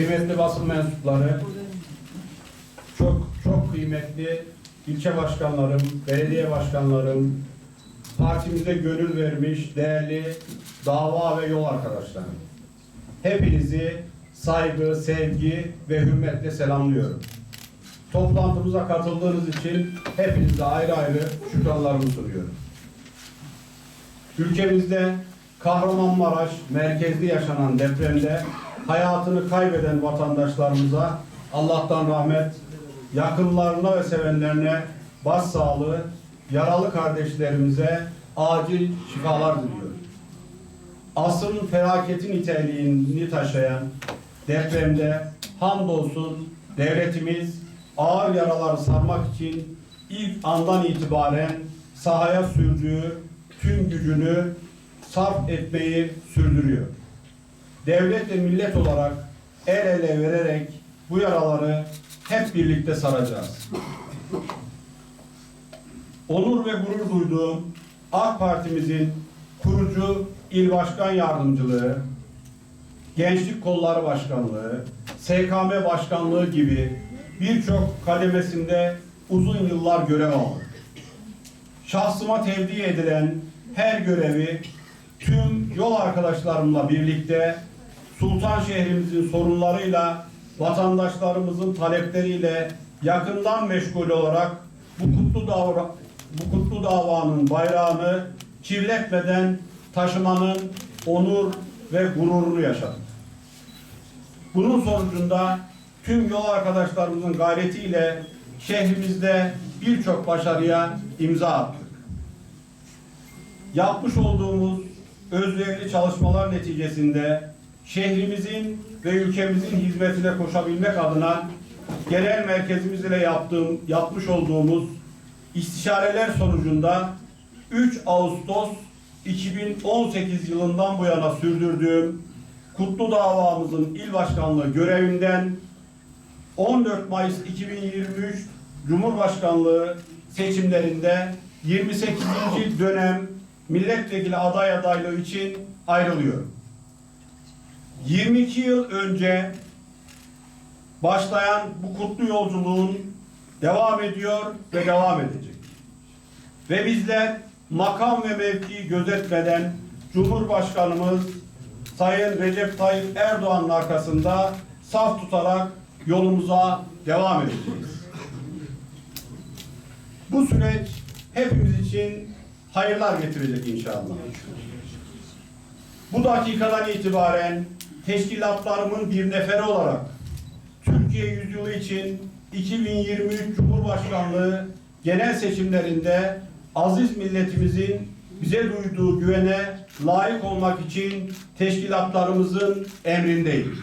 kıymetli basın mensupları, çok çok kıymetli ilçe başkanlarım, belediye başkanlarım, partimize gönül vermiş değerli dava ve yol arkadaşlarım. Hepinizi saygı, sevgi ve hürmetle selamlıyorum. Toplantımıza katıldığınız için hepinize ayrı ayrı şükranlarımı sunuyorum. Ülkemizde Kahramanmaraş merkezli yaşanan depremde hayatını kaybeden vatandaşlarımıza Allah'tan rahmet, yakınlarına ve sevenlerine başsağlığı, yaralı kardeşlerimize acil şifalar diliyorum. Asrın felaketin niteliğini taşıyan depremde hamdolsun devletimiz ağır yaraları sarmak için ilk andan itibaren sahaya sürdüğü tüm gücünü sarf etmeyi sürdürüyor. Devlet ve millet olarak el ele vererek bu yaraları hep birlikte saracağız. Onur ve gurur duyduğum AK Parti'mizin kurucu il başkan yardımcılığı, Gençlik Kolları Başkanlığı, SKM Başkanlığı gibi birçok kademesinde uzun yıllar görev aldım. Şahsıma tevdi edilen her görevi tüm yol arkadaşlarımla birlikte Sultan şehrimizin sorunlarıyla, vatandaşlarımızın talepleriyle yakından meşgul olarak bu kutlu davra, bu kutlu davanın bayrağını kirletmeden taşımanın onur ve gururunu yaşadık. Bunun sonucunda tüm yol arkadaşlarımızın gayretiyle şehrimizde birçok başarıya imza attık. Yapmış olduğumuz özverili çalışmalar neticesinde şehrimizin ve ülkemizin hizmetine koşabilmek adına genel merkezimiz ile yaptığım, yapmış olduğumuz istişareler sonucunda 3 Ağustos 2018 yılından bu yana sürdürdüğüm kutlu davamızın il başkanlığı görevinden 14 Mayıs 2023 Cumhurbaşkanlığı seçimlerinde 28. dönem milletvekili aday adaylığı için ayrılıyorum. 22 yıl önce başlayan bu kutlu yolculuğun devam ediyor ve devam edecek. Ve bizler makam ve mevkiyi gözetmeden Cumhurbaşkanımız Sayın Recep Tayyip Erdoğan'ın arkasında saf tutarak yolumuza devam edeceğiz. Bu süreç hepimiz için hayırlar getirecek inşallah. Bu dakikadan itibaren teşkilatlarımın bir neferi olarak Türkiye yüzyılı için 2023 Cumhurbaşkanlığı genel seçimlerinde aziz milletimizin bize duyduğu güvene layık olmak için teşkilatlarımızın emrindeyim.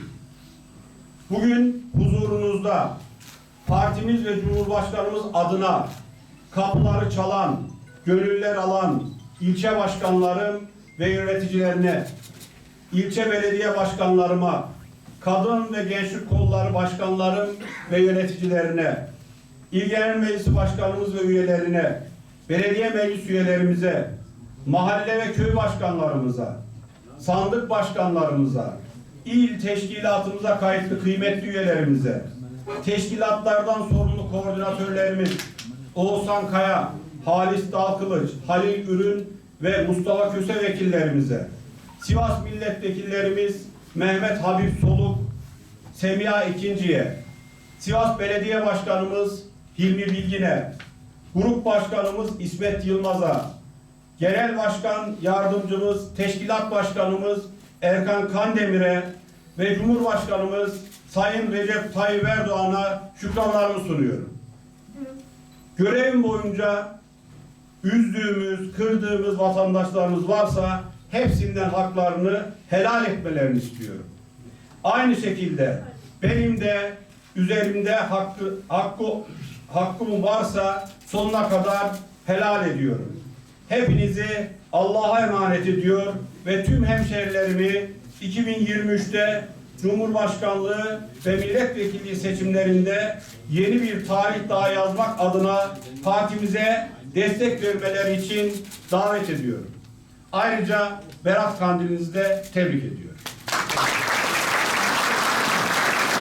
Bugün huzurunuzda partimiz ve Cumhurbaşkanımız adına kapıları çalan, gönüller alan ilçe başkanlarım ve yöneticilerine, ilçe belediye başkanlarıma, kadın ve gençlik kolları başkanlarım ve yöneticilerine, İl Genel Meclisi başkanımız ve üyelerine, belediye meclis üyelerimize, mahalle ve köy başkanlarımıza, sandık başkanlarımıza, il teşkilatımıza kayıtlı kıymetli üyelerimize, teşkilatlardan sorumlu koordinatörlerimiz Oğuzhan Kaya, Halis Dalkılıç, Halil Ürün ve Mustafa Köse vekillerimize, Sivas milletvekillerimiz Mehmet Habib Soluk, Semiha İkinci'ye, Sivas Belediye Başkanımız Hilmi Bilgin'e, Grup Başkanımız İsmet Yılmaz'a, Genel Başkan Yardımcımız, Teşkilat Başkanımız Erkan Kandemir'e ve Cumhurbaşkanımız Sayın Recep Tayyip Erdoğan'a şükranlarımı sunuyorum. Görevim boyunca üzdüğümüz, kırdığımız vatandaşlarımız varsa hepsinden haklarını helal etmelerini istiyorum. Aynı şekilde benim de üzerimde hakkı, hakkı, hakkım varsa sonuna kadar helal ediyorum. Hepinizi Allah'a emanet ediyor ve tüm hemşerilerimi 2023'te Cumhurbaşkanlığı ve milletvekilliği seçimlerinde yeni bir tarih daha yazmak adına partimize destek vermeleri için davet ediyorum. Ayrıca Berat Kandilinizi de tebrik ediyorum.